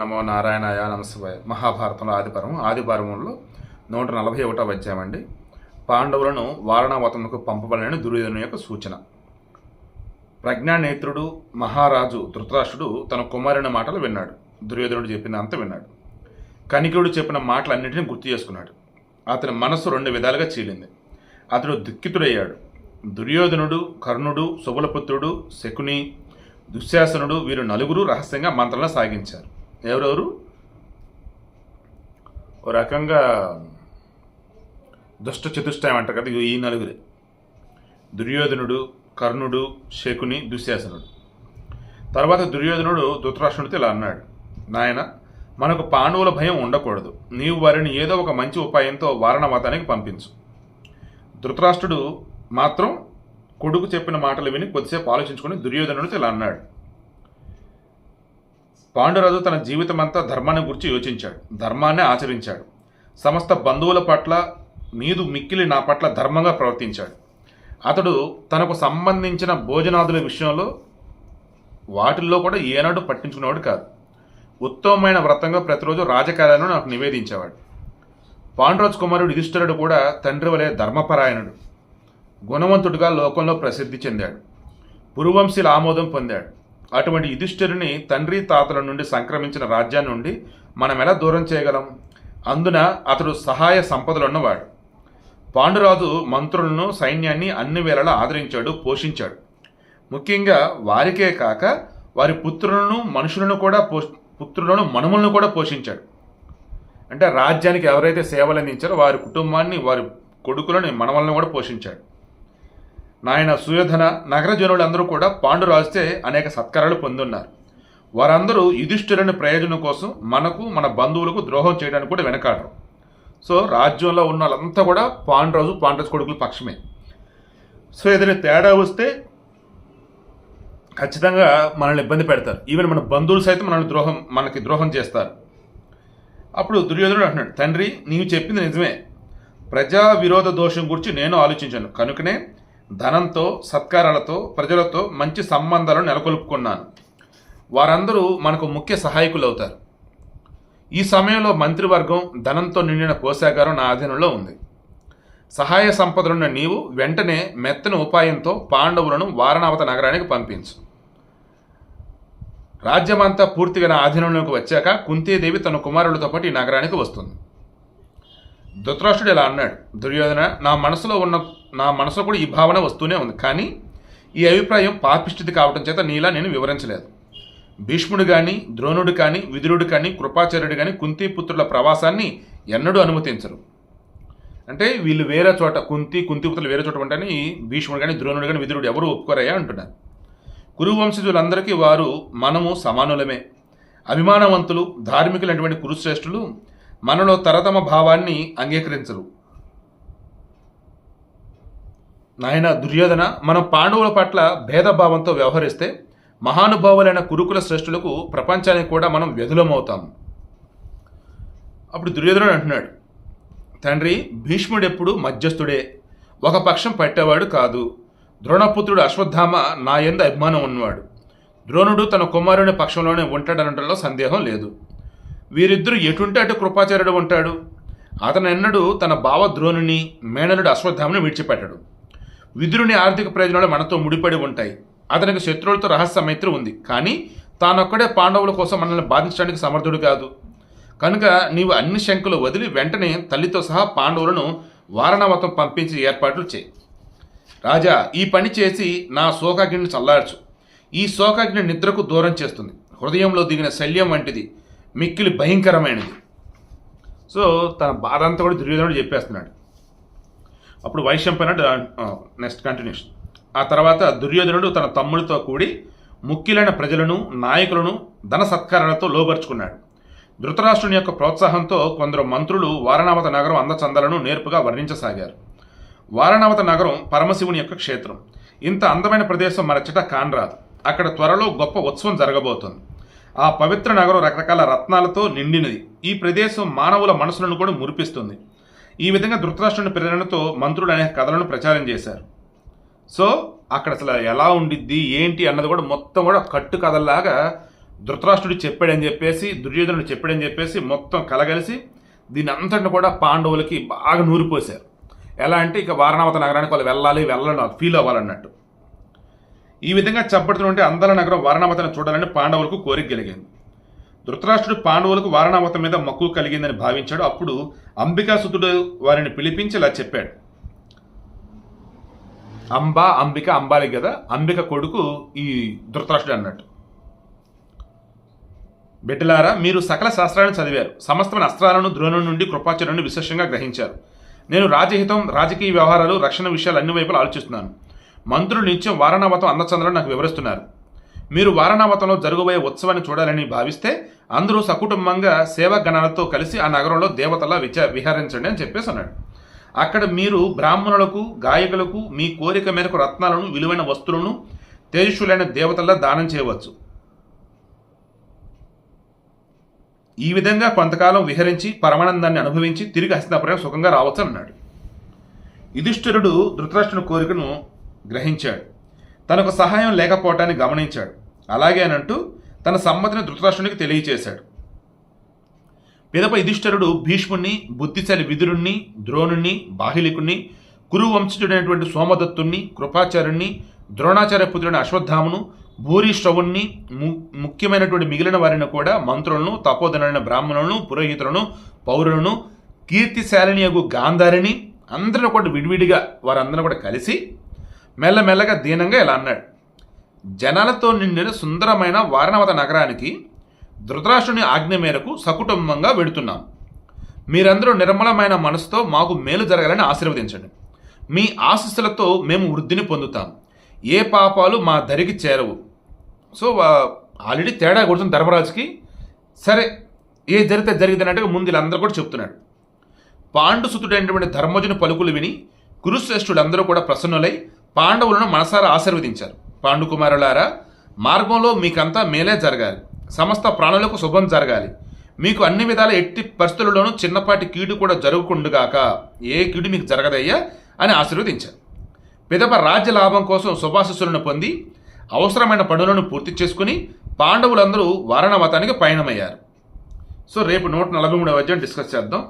నమో నారాయణాయ నమస్వాయ మహాభారతంలో ఆదిపర్వం. ఆదిపర్వంలో నూట నలభై ఒకటో వచ్చామండి పాండవులను వారణావతముకు పంపబడిన దుర్యోధను యొక్క సూచన. ప్రజ్ఞానేత్రుడు మహారాజు ధృతరాష్ట్రుడు తన కుమారుని మాటలు విన్నాడు. దుర్యోధనుడు చెప్పిన అంత విన్నాడు. కనికుడు చెప్పిన మాటలన్నింటినీ గుర్తు చేసుకున్నాడు. అతని మనస్సు రెండు విధాలుగా చీలింది. అతడు దుఃఖితుడయ్యాడు. దుర్యోధనుడు కర్ణుడు శుభలపుత్రుడు శకుని దుశ్శాసనుడు వీరు నలుగురు రహస్యంగా మంత్రాలను సాగించారు. ఎవరెవరు? ఓ రకంగా దుష్ట చతుష్టయం అంటారు కదా ఈ నలుగురే. దుర్యోధనుడు కర్ణుడు శకుని దుశ్శాసనుడు. తర్వాత దుర్యోధనుడు ధృతరాష్ట్రుడితో ఇలా అన్నాడు నాయన మనకు పాండవుల భయం ఉండకూడదు. నీవు వారిని ఏదో ఒక మంచి ఉపాయంతో వారణవతానికి పంపించు. ధృతరాష్ట్రుడు మాత్రం కొడుకు చెప్పిన మాటలు విని కొద్దిసేపు ఆలోచించుకుని దుర్యోధనుడితో ఇలా అన్నాడు పాండురాజు తన జీవితమంతా ధర్మాన్ని గురించి యోచించాడు ధర్మాన్ని ఆచరించాడు. సమస్త బంధువుల పట్ల మీదు మిక్కిలి నా పట్ల ధర్మంగా ప్రవర్తించాడు. అతడు తనకు సంబంధించిన భోజనాదుల విషయంలో వాటిల్లో కూడా ఏనాడు పట్టించుకునేవాడు కాదు. ఉత్తమమైన వ్రతంగా ప్రతిరోజు రాజకార్యాలను నాకు నివేదించేవాడు. పాండురాజు కుమారుడు యుధిష్ఠరుడు కూడా తండ్రి వలె ధర్మపరాయణుడు. గుణవంతుడిగా లోకంలో ప్రసిద్ధి చెందాడు. పురువంశీల ఆమోదం పొందాడు. అటువంటి యుధిష్ఠిరుని తండ్రి తాతల నుండి సంక్రమించిన రాజ్యాన్ని నుండి మనం ఎలా దూరం చేయగలం? అందున అతడు సహాయ సంపదలున్నవాడు పాండురాజు మంత్రులను సైన్యాన్ని అన్ని వేళలా ఆదరించాడు పోషించాడు. ముఖ్యంగా వారికే కాక వారి పుత్రులను మనుషులను కూడా పో పుత్రులను మనుమలను కూడా పోషించాడు. అంటే రాజ్యానికి ఎవరైతే సేవలు అందించారో వారి కుటుంబాన్ని వారి కొడుకులను మనవలను కూడా పోషించాడు. నాయన సుయోధన నగరజనులందరూ కూడా పాండురాజుతే అనేక సత్కారాలు పొందున్నారు. వారందరూ యుధిష్ఠిరుని ప్రయోజనం కోసం మనకు మన బంధువులకు ద్రోహం చేయడానికి కూడా వెనకాడరు. సో రాజ్యంలో ఉన్న వాళ్ళంతా కూడా పాండురాజు పాండురాజు కొడుకుల పక్షమే. సో ఏదైనా తేడా వస్తే ఖచ్చితంగా మనల్ని ఇబ్బంది పెడతారు. ఈవెన్ మన బంధువులు సైతం మనల్ని ద్రోహం మనకి ద్రోహం చేస్తారు. అప్పుడు దుర్యోధనుడు అంటున్నాడు తండ్రి నీవు చెప్పింది నిజమే. ప్రజా విరోధ దోషం గురించి నేను ఆలోచించాను. కనుకనే ధనంతో సత్కారాలతో ప్రజలతో మంచి సంబంధాలను నెలకొల్పుకున్నాను. వారందరూ మనకు ముఖ్య సహాయకులు అవుతారు ఈ సమయంలో మంత్రివర్గం ధనంతో నిండిన కోశాగారం నా ఆధీనంలో ఉంది. సహాయ సంపదలున్న నీవు వెంటనే మెత్తని ఉపాయంతో పాండవులను వారణావత నగరానికి పంపించు. రాజ్యమంతా పూర్తిగా నా ఆధీనంలోకి వచ్చాక కుంతీదేవి తన కుమారులతో పాటు ఈ నగరానికి వస్తుంది. ధృతరాష్ట్రుడు ఇలా అన్నాడు దుర్యోధన నా మనసులో ఉన్న నా మనసులో కూడా ఈ భావన వస్తూనే ఉంది కానీ ఈ అభిప్రాయం పాపిష్టిది కావటం చేత నీలా నేను వివరించలేదు. భీష్ముడు కానీ ద్రోణుడు కానీ విదురుడు కానీ కృపాచార్యుడు కానీ కుంతిపుత్రుల ప్రవాసాన్ని ఎన్నడూ అనుమతించరు. అంటే వీళ్ళు వేరే చోట కుంతి కుంతిపుత్రులు వేరే చోట ఉంటాయని భీష్ముడు కానీ ద్రోణుడు కానీ విదురుడు ఎవరు ఒప్పుకోరయ్యా అంటున్నారు. కురువంశజులందరికీ వారు మనము సమానులమే. అభిమానవంతులు ధార్మికులైనటువంటి కురుశ్రేష్ఠులు మనలో తరతమ భావాన్ని అంగీకరించరు. నాయన దుర్యోధన మనం పాండవుల పట్ల భేదభావంతో వ్యవహరిస్తే మహానుభావులైన కురుకుల శ్రేష్ఠులకు ప్రపంచానికి కూడా మనం వ్యధులమవుతాము అప్పుడు దుర్యోధనుడు అంటున్నాడు తండ్రి భీష్ముడెప్పుడు మధ్యస్థుడే. ఒక పక్షం పట్టేవాడు కాదు. ద్రోణపుత్రుడు అశ్వత్థామ నా ఎందు అభిమానం ఉన్నవాడు. ద్రోణుడు తన కుమారుని పక్షంలోనే ఉంటాడనడంలో సందేహం లేదు. వీరిద్దరూ ఎటుంటే అటు కృపాచార్యుడు ఉంటాడు? అతను ఎన్నడూ తన భావద్రోణుని మేనలుడు అశ్వత్థామని విడిచిపెట్టాడు. విదురుని ఆర్థిక ప్రయోజనాలు మనతో ముడిపడి ఉంటాయి. అతనికి శత్రువులతో రహస్య మైత్రి ఉంది. కానీ తానొక్కడే పాండవుల కోసం మనల్ని బాధించడానికి సమర్థుడు కాదు. కనుక నీవు అన్ని శంకులు వదిలి వెంటనే తల్లితో సహా పాండవులను వారణవతం పంపించి ఏర్పాట్లు చేయి. రాజా ఈ పని చేసి నా శోకాగ్ని చల్లార్చు. ఈ శోకాగ్ని నిద్రకు దూరం చేస్తుంది. హృదయంలో దిగిన శల్యం వంటిది. మిక్కిలి భయంకరమైనది. సో తన బాధ అంతా కూడా దుర్యోధనుడు చెప్పేస్తున్నాడు. అప్పుడు వైశంపన నెక్స్ట్ కంటిన్యూషన్ ఆ తర్వాత దుర్యోధనుడు తన తమ్ముడితో కూడి ముఖ్యులైన ప్రజలను నాయకులను ధన సత్కారాలతో లోబర్చుకున్నాడు. ధృతరాష్ట్రుని యొక్క ప్రోత్సాహంతో కొందరు మంత్రులు వారణావత నగరం అందచందాలను నేర్పుగా వర్ణించసాగారు. వారణావత నగరం పరమశివుని యొక్క క్షేత్రం. ఇంత అందమైన ప్రదేశం మరచట కాన్రాదు. అక్కడ త్వరలో గొప్ప ఉత్సవం జరగబోతోంది. ఆ పవిత్ర నగరం రకరకాల రత్నాలతో నిండినది. ఈ ప్రదేశం మానవుల మనసులను కూడా మురిపిస్తుంది. ఈ విధంగా ధృతరాష్ట్రుని ప్రేరణతో మంత్రులు అనేక కథలను ప్రచారం చేశారు. సో అక్కడ అసలు ఎలా ఉండిద్ది ఏంటి అన్నది కూడా మొత్తం కూడా కట్టు కథల్లాగా ధృతరాష్ట్రుడు చెప్పాడని చెప్పేసి దుర్యోధనుడు చెప్పాడని చెప్పేసి మొత్తం కలగలిసి దీని అంతటిని కూడా పాండవులకి బాగా నూరిపోశారు. ఎలా అంటే ఇక వారణావత నగరానికి వాళ్ళు వెళ్ళాలి వెళ్ళాలి ఫీల్ అవ్వాలన్నట్టు. ఈ విధంగా చెప్పబడుతుంటే అందల నగరం వారణావతను చూడాలని పాండవులకు కోరిక కలిగింది. ధృతరాష్ట్రుడు పాండవులకు వారణావతం మీద మక్కువ కలిగిందని భావించాడు. అప్పుడు అంబికాసుతుడు వారిని పిలిపించి ఇలా చెప్పాడు. అంబ అంబిక అంబాలి కదా అంబిక కొడుకు ఈ ధృతరాష్ట్రుడు అన్నట్టు. బిడ్డలారా మీరు సకల శాస్త్రాలను చదివారు. సమస్తమైన అస్త్రాలను ద్రోణం నుండి కృపాచార్యుని విశేషంగా గ్రహించారు. నేను రాజహితం రాజకీయ వ్యవహారాలు రక్షణ విషయాలు అన్ని వైపులు ఆలోచిస్తున్నాను. మంత్రులు నిత్యం వారణావతం అందచంద్రులు నాకు వివరిస్తున్నారు. మీరు వారణావతంలో జరగబోయే ఉత్సవాన్ని చూడాలని భావిస్తే అందరూ సకుటుంబంగా సేవా గణాలతో కలిసి ఆ నగరంలో దేవతలా విచ విహరించండి అని చెప్పేసి అన్నాడు. అక్కడ మీరు బ్రాహ్మణులకు గాయకులకు మీ కోరిక మేరకు రత్నాలను విలువైన వస్తువులను తేజస్సులైన దేవతల్లా దానం చేయవచ్చు. ఈ విధంగా కొంతకాలం విహరించి పరమానందాన్ని అనుభవించి తిరిగి హస్తినాపురం సుఖంగా రావచ్చు అన్నాడు. యుధిష్ఠిరుడు ధృతరాష్ట్రుని కోరికను గ్రహించాడు. తనకు సహాయం లేకపోవటాన్ని గమనించాడు. అలాగే అనంటూ తన సమ్మతిని ధృతరాష్ట్రునికి తెలియచేశాడు. పిదప యుధిష్ఠరుడు భీష్ముణ్ణి బుద్ధిశాలి విదురుణ్ణి ద్రోణుణ్ణి బాహిలికుణ్ణి కురువంశజుడైనటువంటి సోమదత్తుణ్ణి కృపాచార్యుణ్ణి ద్రోణాచార్య పుత్రుడైన అశ్వత్థామును భూరిశ్రవుణ్ణి ము ముఖ్యమైనటువంటి మిగిలిన వారిని కూడా మంత్రులను తపోధనులైన బ్రాహ్మణులను పురోహితులను పౌరులను కీర్తిశాలినియగు గాంధారిని అందరిని కూడా విడివిడిగా వారందరూ కూడా కలిసి మెల్లమెల్లగా దీనంగా ఇలా అన్నాడు. జనాలతో నిండిన సుందరమైన వారణవత నగరానికి ధృతరాష్ట్రుని ఆజ్ఞ మేరకు సకుటుంబంగా వెడుతున్నాం మీరందరూ నిర్మలమైన మనసుతో మాకు మేలు జరగాలని ఆశీర్వదించండి. మీ ఆశీస్సులతో మేము వృద్ధిని పొందుతాం. ఏ పాపాలు మా దరికి చేరవు. సో ఆల్రెడీ తేడా కొడుతుంది ధర్మరాజుకి. సరే ఏ జరిగితే జరిగిందన్నట్టుగా ముందు వీళ్ళందరూ కూడా చెప్తున్నాడు పాండుసుతుడైనటువంటి ధర్మజుని పలుకులు విని కురుశ్రేష్ఠులందరూ కూడా ప్రసన్నులై పాండవులను మనసారా ఆశీర్వదించారు. పాండుకుమారులారా మార్గంలో మీకంతా మేలే జరగాలి. సమస్త ప్రాణులకు శుభం జరగాలి. మీకు అన్ని విధాల ఎట్టి పరిస్థితుల్లోనూ చిన్నపాటి కీడు కూడా జరుగుకుండుగాక. ఏ కీడు మీకు జరగదయ్యా అని ఆశీర్వదించారు. పిదప రాజ్య లాభం కోసం శుభాశిస్సులను పొంది అవసరమైన పనులను పూర్తి చేసుకుని పాండవులందరూ వారణవతానికి పయనమయ్యారు. సో రేపు నూట నలభై మూడవ అధ్యాయం డిస్కస్ చేద్దాం.